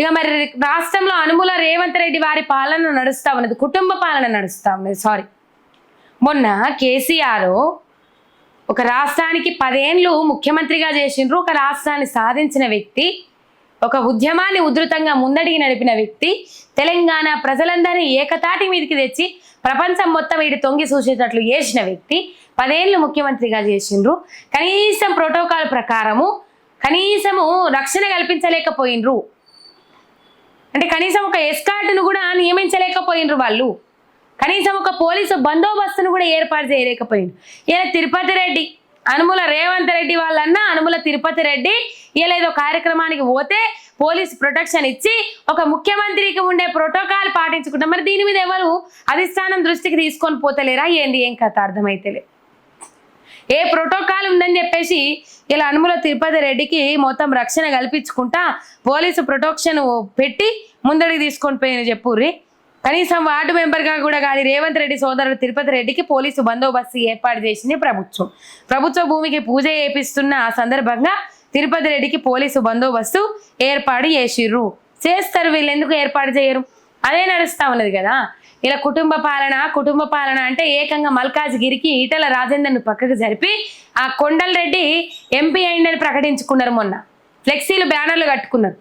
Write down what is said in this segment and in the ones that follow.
ఇక మరి రాష్ట్రంలో అనుముల రేవంత్ రెడ్డి వారి పాలన నడుస్తా ఉన్నది. కుటుంబ పాలన నడుస్తా ఉన్నది. సారీ మొన్న కేసీఆర్ ఒక రాష్ట్రానికి పదేండ్లు ముఖ్యమంత్రిగా చేసిండ్రు. ఒక రాష్ట్రాన్ని సాధించిన వ్యక్తి ఒక ఉద్యమాన్ని ఉధృతంగా ముందడిగి నడిపిన వ్యక్తి తెలంగాణ ప్రజలందరినీ ఏకతాటి మీదకి తెచ్చి ప్రపంచం మొత్తం వీడి తొంగి చూసేటట్లు చేసిన వ్యక్తి పదేళ్ళు ముఖ్యమంత్రిగా చేసిండ్రు. కనీసం ప్రోటోకాల్ ప్రకారము కనీసము రక్షణ కల్పించలేకపోయినరు అంటే కనీసం ఒక ఎస్కార్ట్ను కూడా నియమించలేకపోయినరు వాళ్ళు. కనీసం ఒక పోలీసు బందోబస్తును కూడా ఏర్పాటు చేయలేకపోయింది ఇలా తిరుపతి రెడ్డి అనుముల రేవంత్ రెడ్డి వాళ్ళన్నా అనుముల తిరుపతి రెడ్డి ఇలా ఏదో కార్యక్రమానికి పోతే పోలీస్ ప్రొటెక్షన్ ఇచ్చి ఒక ముఖ్యమంత్రికి ఉండే ప్రోటోకాల్ పాటించుకుంటాం మరి దీని మీద ఎవరు అధిష్టానం దృష్టికి తీసుకొని పోతలేరా ఏంది? ఏం కథ? అర్థమైతలే. ఏ ప్రోటోకాల్ ఉందని చెప్పేసి ఇలా అనుముల తిరుపతి రెడ్డికి మొత్తం రక్షణ కల్పించుకుంటా పోలీసు ప్రొటెక్షన్ పెట్టి ముందడికి తీసుకొని పోయిన చెప్పుర్రి. కనీసం వార్డు మెంబర్గా కూడా కాదు రేవంత్ రెడ్డి సోదరుడు తిరుపతి రెడ్డికి పోలీసు బందోబస్తు ఏర్పాటు చేసింది ప్రభుత్వం. ప్రభుత్వ భూమికి పూజ చేపిస్తున్న ఆ సందర్భంగా తిరుపతి రెడ్డికి పోలీసు బందోబస్తు ఏర్పాటు చేసిర్రు. చేస్తారు వీళ్ళు ఎందుకు ఏర్పాటు చేయరు? అదే నడుస్తూ ఉన్నది కదా. ఇలా కుటుంబ పాలన కుటుంబ పాలన అంటే ఏకంగా మల్కాజ్గిరికి ఈటల రాజేందర్ను పక్కకు జరిపి ఆ కొండల్ రెడ్డి ఎంపీ అయిందని ప్రకటించుకున్నారు మొన్న. ఫ్లెక్సీలు బ్యానర్లు కట్టుకున్నారు.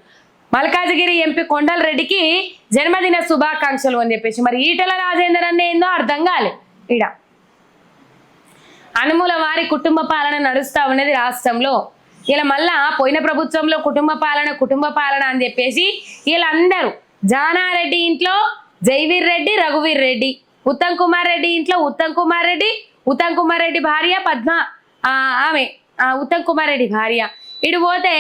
మల్కాజ్గిరి ఎంపీ కొండల్ రెడ్డికి జన్మదిన శుభాకాంక్షలు అని చెప్పేసి మరి ఈటల రాజేందర్ అన్న ఏందో అర్థం కాలే ఈడ. అనుమూల వారి కుటుంబ పాలన నడుస్తూ ఉన్నది రాష్ట్రంలో. ఇలా మళ్ళా పోయిన ప్రభుత్వంలో కుటుంబ పాలన కుటుంబ పాలన అని చెప్పేసి వీళ్ళందరూ జానారెడ్డి ఇంట్లో జైవీర్ రెడ్డి రఘువీర్ రెడ్డి. ఉత్తమ్ కుమార్ రెడ్డి ఇంట్లో ఉత్తమ్ కుమార్ రెడ్డి ఉత్తమ్ కుమార్ రెడ్డి భార్య పద్మ ఆమె ఉత్తమ్ కుమార్ రెడ్డి భార్య. ఇటు పోతే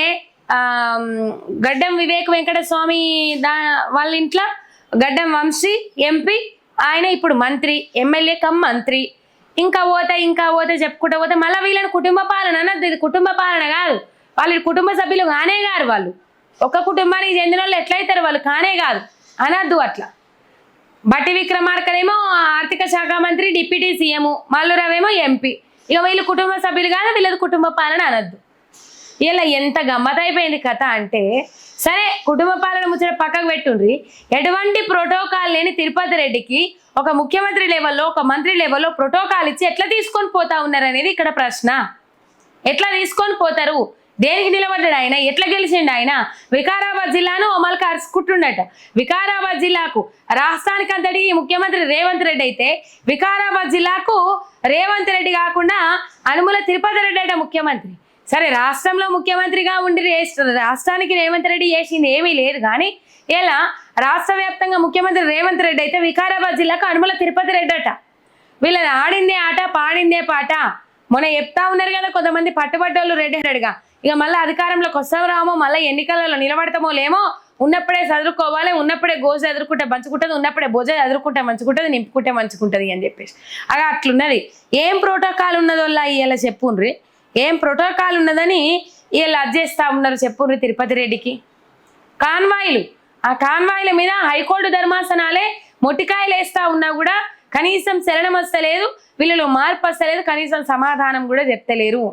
గడ్డం వివేక్ వెంకట స్వామి దా వాళ్ళ ఇంట్లో గడ్డం వంశీ ఎంపీ ఆయన ఇప్పుడు మంత్రి ఎమ్మెల్యే కమ్ మంత్రి. ఇంకా పోతే ఇంకా పోతే చెప్పుకుంటూ పోతే మళ్ళీ వీళ్ళని కుటుంబ పాలన అన్నది కుటుంబ పాలన కాదు. వాళ్ళు కుటుంబ సభ్యులు కానే గారు వాళ్ళు. ఒక కుటుంబానికి చెందిన వాళ్ళు ఎట్లయితారు వాళ్ళు? కానే కాదు. అనద్దు అట్లా. బట్టి విక్రమార్కనేమో ఆర్థిక శాఖ మంత్రి డిప్యూటీ సీఎం మల్లురావేమో ఎంపీ. ఇక వీళ్ళు కుటుంబ సభ్యులు కానీ వీళ్ళది కుటుంబ పాలన అనద్దు. ఇలా ఎంత గమ్మతైపోయింది అయిపోయింది కథ అంటే సరే కుటుంబ పాలన ముచ్చట పక్కకు పెట్టుండ్రి. ఎటువంటి ప్రోటోకాల్ లేని తిరుపతి రెడ్డికి ఒక ముఖ్యమంత్రి లెవెల్లో ఒక మంత్రి లెవెల్లో ప్రోటోకాల్ ఇచ్చి ఎట్లా తీసుకొని పోతా ఉన్నారు అనేది ఇక్కడ ప్రశ్న. ఎట్లా తీసుకొని పోతారు? దేనికి నిలబడ్డాడు ఆయన? ఎట్లా గెలిచిండు ఆయన? వికారాబాద్ జిల్లాను అమలు కరుచుకుంటుండట వికారాబాద్ జిల్లాకు రాష్ట్రానికి అంతటి ముఖ్యమంత్రి రేవంత్ రెడ్డి అయితే వికారాబాద్ జిల్లాకు రేవంత్ రెడ్డి కాకుండా అనుముల తిరుపతి రెడ్డి అంటే ముఖ్యమంత్రి. సరే రాష్ట్రంలో ముఖ్యమంత్రిగా ఉండి రాష్ట్రానికి రేవంత్ రెడ్డి చేసింది ఏమీ లేదు కానీ ఇలా రాష్ట్ర వ్యాప్తంగా ముఖ్యమంత్రి రేవంత్ రెడ్డి అయితే వికారాబాద్ జిల్లాకు అనుముల తిరుపతి రెడ్డి అట. వీళ్ళని ఆడిందే ఆట పాడిందే పాట. మొన్న చెప్తా ఉన్నారు కదా కొంతమంది పట్టుబడ్డోళ్ళు రెడ్డి హెడెడ్గా ఇక మళ్ళీ అధికారంలోకి వస్తాం రామో మళ్ళీ ఎన్నికలలో నిలబడతామో లేమో ఉన్నప్పుడే చదువుకోవాలి ఉన్నప్పుడే గోజు ఎదుర్కొంటే మంచుకుంటుంది ఉన్నప్పుడే భోజ ఎదుర్కొంటే మంచుకుంటుంది నింపుకుంటే మంచుకుంటుంది అని చెప్పేసి. అలా అట్లున్నది. ఏం ప్రోటోకాల్ ఉన్నదో ఇలా చెప్పుండ్రి? ఏం ప్రోటోకాల్ ఉన్నదని వీళ్ళు అడ్జేస్తా ఉన్నారు చెప్పుండ్రి తిరుపతి రెడ్డికి. కాన్వాయిలు. ఆ కాన్వాయిల మీద హైకోర్టు ధర్మాసనాలే మొట్టికాయలు వేస్తా ఉన్నా కూడా కనీసం శరణం వస్తలేదు వీళ్ళలో మార్పు వస్తలేదు కనీసం సమాధానం కూడా చెప్తలేరు.